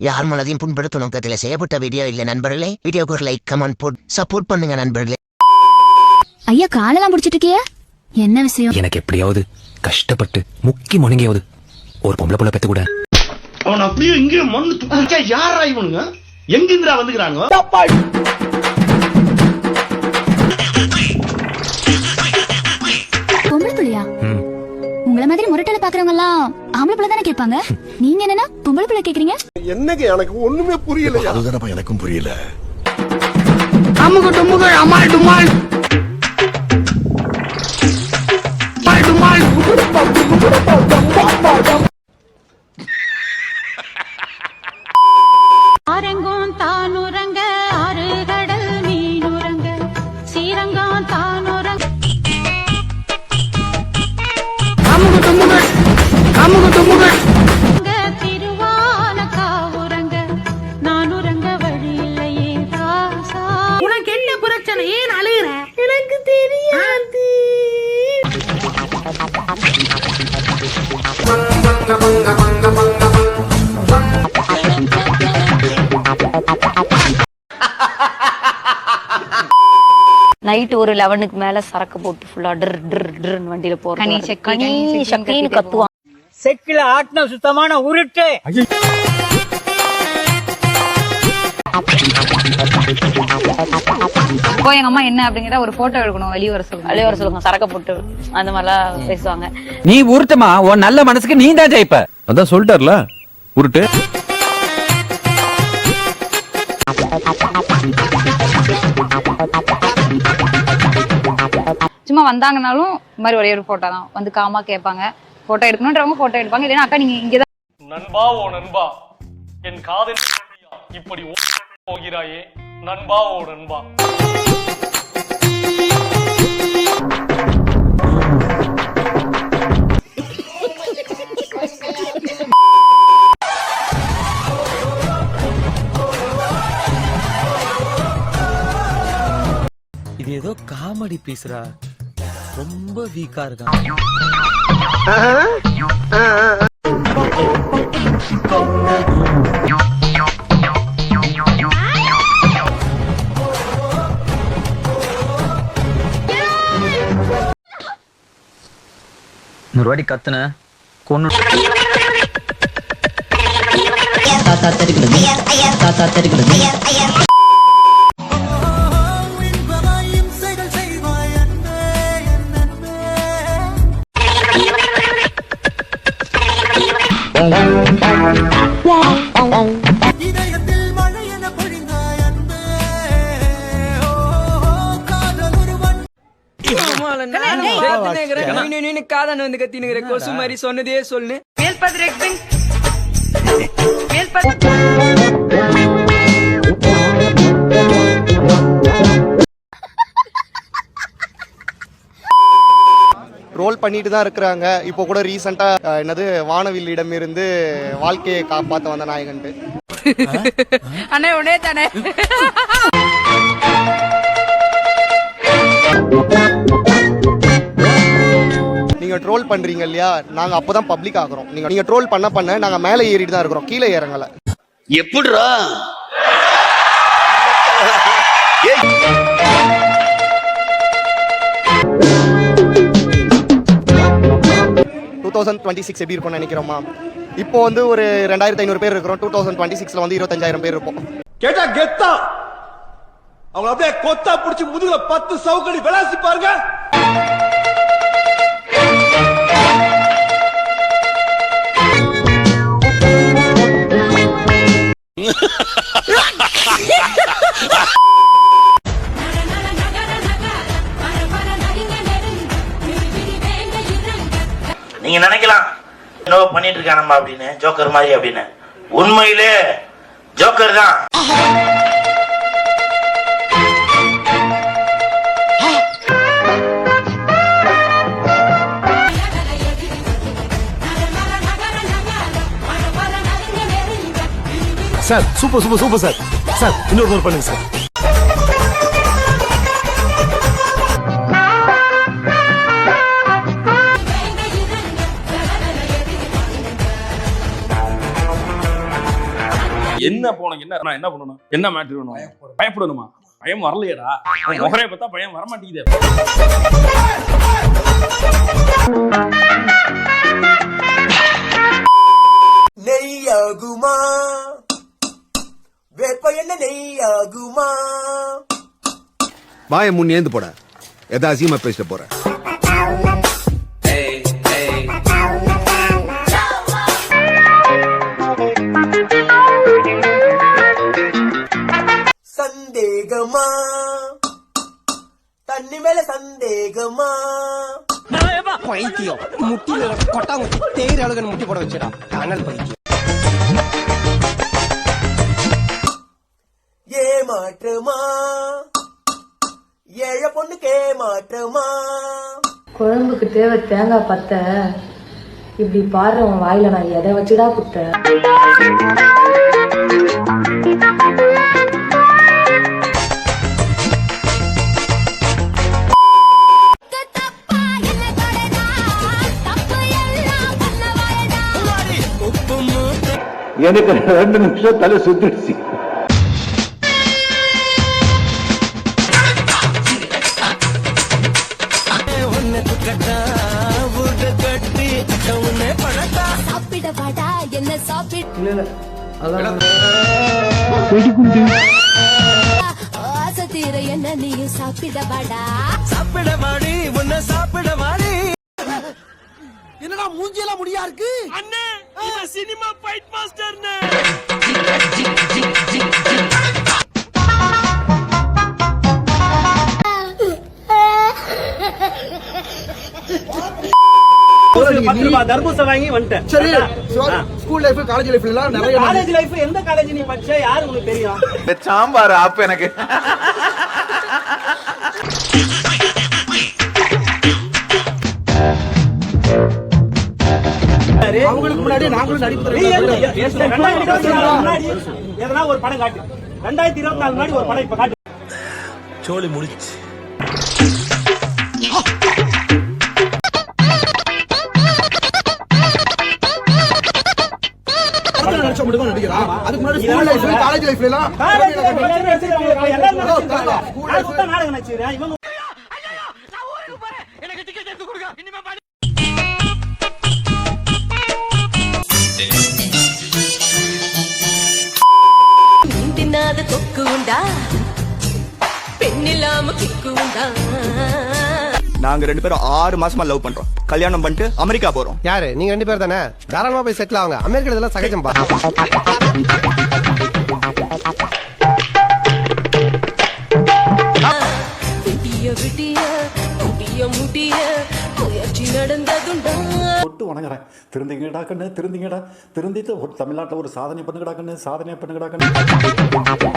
யார் மனதையும் புண்படுத்தும் நோக்கத்தில் செய்யப்பட்ட வீடியோ இல்ல நண்பர்களே. வீடியோக்கு ஒரு லைக் கமெண்ட் போட் சப்போர்ட் பண்ணுங்க நண்பர்களே. ஐயா காலெல்லாம் புடிச்சிட்டு இருக்கிய? என்ன விஷயம்? எனக்கு எப்படியாவது கஷ்டப்பட்டு முக்கி முணங்கியாவது ஒரு பொம்பளை புள்ள பெத்து கூட அவன் அப்படியே இங்கே மண்ணு துப்பிச்சா யாரா இவனுங்க? எங்கிந்திரா வந்துக்கிறாங்க பாக்குறவங்க எல்லாம் ஆம்பளை பிள்ளை தானே கேட்பாங்க? நீங்க என்னன்னா பொம்பளை பிள்ளை கேக்குறீங்க? என்னங்க எனக்கு ஒண்ணுமே புரியல அதுதானப்பா எனக்கும் புரியல. அமுக டுமுக அமால் டுமால். அமால் டுமால். நைட் ஒரு லெவனுக்கு மேல சரக்கு போட்டு ஃபுல்லா டர் டர் டர்னு வண்டியில போறோம் கனி கத்துவான். செக்கில ஆட்டின சுத்தமான உருட்டு. இப்போ எங்க அம்மா என்ன அப்படிங்கிற ஒரு போட்டோ எடுக்கணும் வெளிய வர சொல்லுங்க. வெளிய வர சொல்லுங்க சரக்கு போட்டு அந்த மாதிரிலாம் பேசுவாங்க. நீ உருட்டுமா? உன் நல்ல மனசுக்கு நீ தான் ஜெயிப்ப. அதான் சொல்லிட்டார்ல உருட்டு. சும்மா வந்தாங்கனாலும் இந்த மாதிரி ஒரே ஒரு போட்டோ தான். வந்து காமா கேட்பாங்க. போட்டோ எடுக்கணுன்றவங்க போட்டோ எடுப்பாங்க. இல்லைன்னா அக்கா நீங்க இங்கதான் நண்பா ஓ நண்பா என் காதல் இப்படி போகிறாயே. நண்பா ஓ நண்பா. ஏதோ காமெடி பீஸ்ரா ரொம்ப வீக்கா இருக்கான் நூறு வாட்டி கத்துன கொன்னு காதன் வந்து கத்தினுங்கிற கொசு மாதிரி சொன்னதே சொல்லு. ரோல் பண்ணிட்டு தான் இருக்கிறாங்க. இப்போ கூட ரீசெண்டா என்னது வானவில்லிடம் இருந்து வாழ்க்கையை காப்பாத்த வந்த நாயகன்ட்டு. அண்ணே உடனே தானே. நீங்க ட்ரோல் பண்றீங்க இல்லையா? நாங்க அப்பதான் பப்ளிக் ஆகுறோம். நீங்க நீங்க ட்ரோல் பண்ண பண்ண நாங்க மேலே ஏறிட்டு தான் இருக்கிறோம். கீழே இறங்கல. எப்படிரா டூ தௌசண்ட் டுவெண்ட்டி சிக்ஸ் எப்படி இருக்கும்னு நினைக்கிறோமா? இப்போ வந்து ஒரு ரெண்டாயிரத்தி ஐநூறு பேர் இருக்கிறோம். டூ தௌசண்ட் டுவெண்ட்டி சிக்ஸ்ல வந்து இருபத்தஞ்சாயிரம் பேர் இருப்போம். கேட்டா கெத்தா? அவங்க அப்படியே கொத்தா புடிச்சு முதுகுல பத்து சவுக்கடி விளாசி பாருங்க. என்னவோ அப்படின்னு ஜோக்கர் மாதிரி அப்படின்னு. உண்மையிலே ஜோக்கர் தான். Sir super super super sir. Sir இன்னொரு பண்ணுங்க சார். என்ன போனக்கு என்ன நான் என்ன பண்ணணும் என்ன மேட்ரு வேணும்? பயப்படணுமா. பயம் வரலையேடா. முகரைய பார்த்தா பயம் வர மாட்டேங்குதே நெய்யாகுமா? வேப்ப என்ன நெய்யாகுமா? வாய முன் ஏந்து போட. எதா அசியமா பேசிட்டு போற சந்தேகமா? பைத்தியம்? முட்டில கொட்டாங்குச்சி தேயிற அளவுக்கு முட்டி போட வச்சிடா. அனல் பைத்தியம். ஏமாற்றமா? ஏழ பொண்ணுக்கு ஏமாற்றமா? குழம்புக்கு தேவை தேங்காய் பத்த இப்படி பாரு உன் வாயில நான் எதை வச்சுடா குத்த? எனக்கு ரெண்டு நிமிஷம் தலை சுத்திடுச்சு. சாப்பிடவாடா என்ன சாப்பிட ஆசை தீர என்ன நீயும் சாப்பிடவாடா சாப்பிட மாடி உன்னை சாப்பிட மாடி என்னடா மூஞ்சியெல்லாம் முடியா இருக்கு? அண்ணே! சினிமா ஃபைட் மாஸ்டர் தர்பூச வாங்கி வந்துட்டேன். சரி ஸ்கூல் லைஃப் காலேஜ் லைஃப்ல நிறைய காலேஜ் லைஃப் எந்த காலேஜ் நீ படிச்ச? யாரு உங்களுக்கு தெரியும்? சாம்பார் அப்ப எனக்கு. அவங்களுக்கு முன்னாடி நாங்களும் நடிப்பு நீ எந்த- ரெண்டாயிரத்தி இருபத்தி நாலு முன்னாடி எதனா ஒரு படம் காட்டு. ரெண்டாயிரத்தி இருபத்தி நாலு முன்னாடி ஒரு படம் இப்ப காட்டு. சோழி முடிச்சு. நடிச்ச மட்டும் நடிக்கிறான் அதுக்கு முன்னாடி ஸ்கூல் லைஃப் காலேஜ் லைஃப்ல எல்லாம் நாங்க ரெண்டு பேரும் ஆறு மாசமா லவ் பண்றோம். கல்யாணம் பண்ணிட்டு அமெரிக்கா போறோம். யாரு? நீங்க ரெண்டு பேர் தானே? தாராளமா போய் செட்டில் ஆகுங்க அமெரிக்கா இதெல்லாம் சகஜம் பா தொட்டு வணங்குறேன் திருந்திங்கடா கண்ணு திருந்திங்கடா திருந்திட்டு ஒரு தமிழ்நாட்டுல ஒரு சாதனை பண்ணுங்கடா கண்ணு சாதனை பண்ணுங்கடா கண்ணு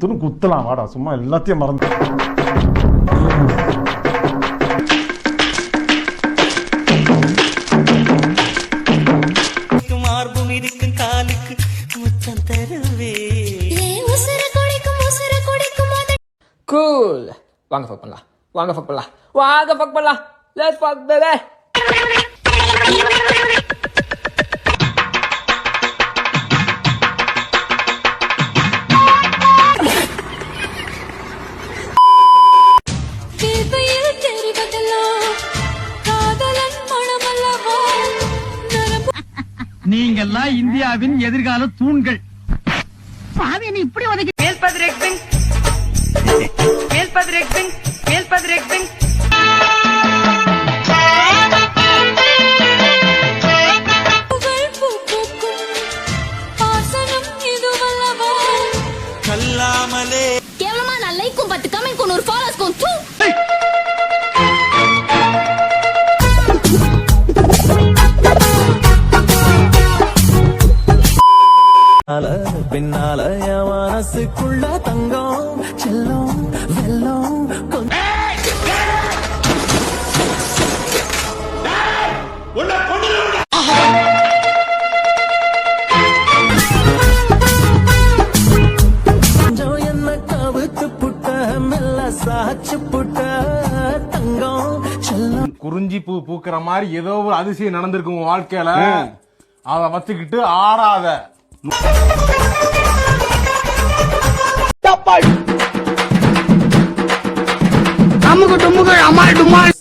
குத்துன்னு குத்தலாம். வாடா சும்மா எல்லாத்தையும் மறந்து. மார்பு மீதுக்கும் காலுக்கு முத்தம் தருவே. கூல் வாங்க ஃபக் பண்ணலாம். வாங்க ஃபக் பண்ணலாம். வாங்க ஃபக் பண்ணலாம். லெட்ஸ் ஃபக் பேபி நீங்கெல்லாம் இந்தியாவின் எதிர்கால தூண்கள். பூக்கிற மாதிரி ஏதோ ஒரு அதிசயம் நடந்திருக்கு உன் வாழ்க்கையில. அத வச்சுக்கிட்டு ஆடாத. டுமுக்கு அமால் டுமால்.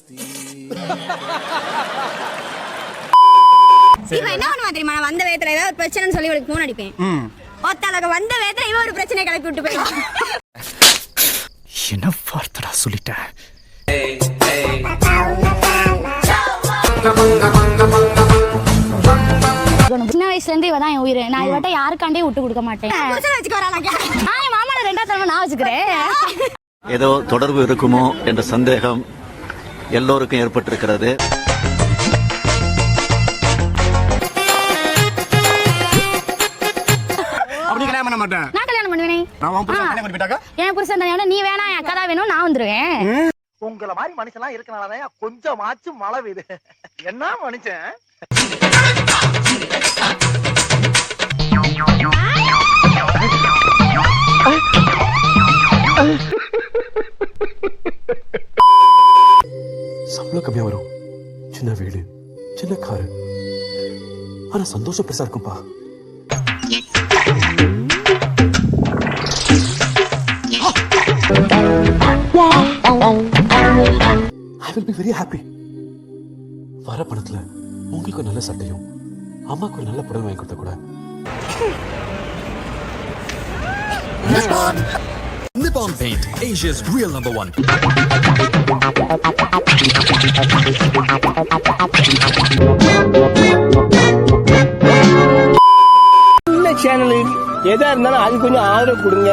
இவன் என்ன பண்ணுவா தெரியுமா? நான் வந்த வேகத்துல ஏதாவது பிரச்சனைன்னு சொல்லி இவளுக்கு போன் அடிப்பேன். ஒத்தலக வந்த வேகத்துல இவன் ஒரு பிரச்சனை கிளப்பி விட்டு போயிடுவான். என்ன வார்த்தடா சொல்லிட்டேன் இருந்து இவ தான் என் உயிர். நான் இவட்ட யாருக்காண்டே விட்டு கொடுக்க மாட்டேன். நான் என் மாமால ரெண்டாவது தடவை நான் வச்சுக்கிறேன். ஏதோ தொடர்பு இருக்குமோ என்ற சந்தேகம் எல்லோருக்கும் ஏற்பட்டிருக்கிறது. நான் கல்யாணம் பண்ணுவேனே. ஆ. என் புருஷன் நீ வேணா என் அக்கா வேணும் நான் வந்துருவேன். உங்களை மாதிரி மனுஷன்லாம் இருக்கனாலதான் கொஞ்சமாச்சும் மழை பெய்யுது. என்ன மனுஷன்? சம்பளம் கம்மியா வரும். சின்ன வீடு சின்ன காரு. ஆனா சந்தோஷம் பெருசா இருக்கும்பா. I will be very happy வர பணத்துல உங்களுக்கு நல்ல சட்டையும் அம்மாவுக்கு ஒரு நல்ல புடவை வாங்கி கொடுத்த கூட Nippon Paint, Asia's real number one. Channel எதா இருந்தாலும் அது கொஞ்சம் ஆதரவு கொடுங்க